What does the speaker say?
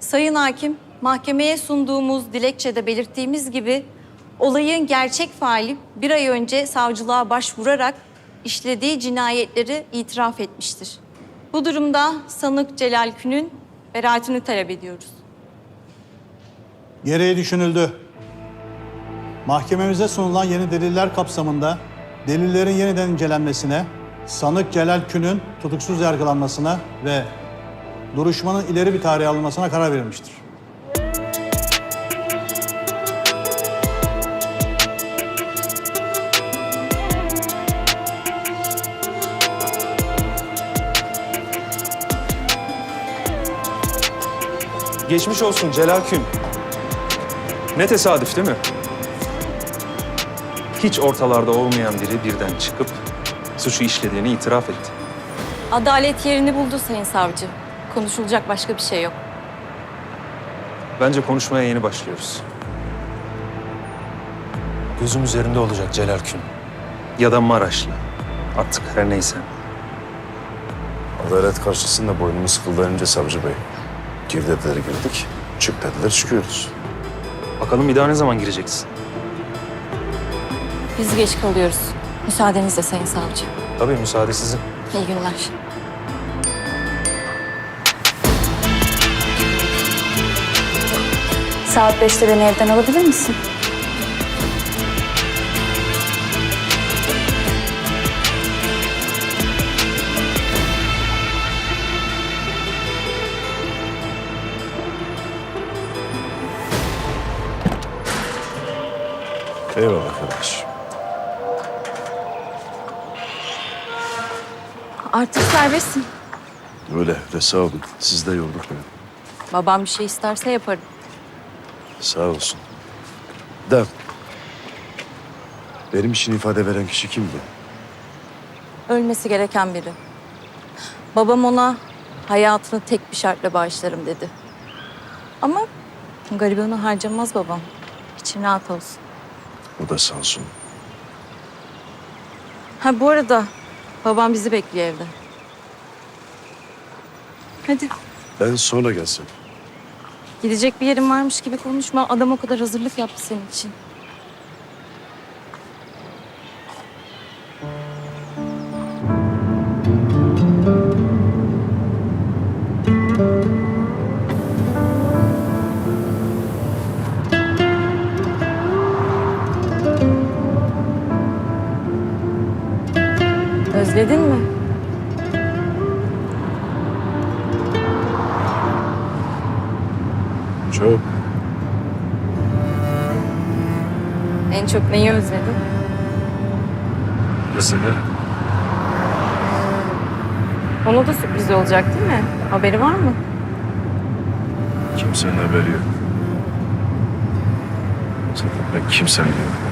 Sayın Hakim, mahkemeye sunduğumuz dilekçede belirttiğimiz gibi olayın gerçek faili bir ay önce savcılığa başvurarak işlediği cinayetleri itiraf etmiştir. Bu durumda sanık Celal Kün'ün beraatini talep ediyoruz. Gereği düşünüldü. Mahkememize sunulan yeni deliller kapsamında delillerin yeniden incelenmesine, sanık Celal Kün'ün tutuksuz yargılanmasına ve duruşmanın ileri bir tarihe alınmasına karar verilmiştir. Geçmiş olsun Celal Kün. Ne tesadüf değil mi? Hiç ortalarda olmayan biri birden çıkıp suçu işlediğini itiraf etti. Adalet yerini buldu Sayın Savcı. Konuşulacak başka bir şey yok. Bence konuşmaya yeni başlıyoruz. Gözüm üzerinde olacak Celal Kün. Ya da Maraşlı. Artık her neyse. Adalet karşısında boynumuz kıllarınca savcı bey. Gir dediler girdik, çık dediler çıkıyoruz. Bakalım bir daha ne zaman gireceksin? Biz geç kalıyoruz. Müsaadenizle Sayın Savcı. Tabii müsaade sizin. İyi günler. Saat 5'te beni evden alabilir misin? Eyvallah kardeş. Artık serbestsin. Öyle, öyle sağ olun. Siz de yorduk beni. Babam bir şey isterse yaparım. Sağ olsun. Da. Benim için ifade veren kişi kimdi? Ölmesi gereken biri. Babam ona hayatını tek bir şartla bağışlarım dedi. Ama garibanı harcamaz babam. İçin rahat olsun. O da sağ olsun. Ha bu arada babam bizi bekliyor evde. Hadi Ben sonra gelsem. Gidecek bir yerin varmış gibi konuşma. Adam o kadar hazırlık yaptı senin için. Özledin mi? Çok. En çok neyi özledin? Mesela? Ona da sürpriz olacak değil mi? Haberi var mı? Kimsenin haberi yok. Zaten ben kimsenin yok.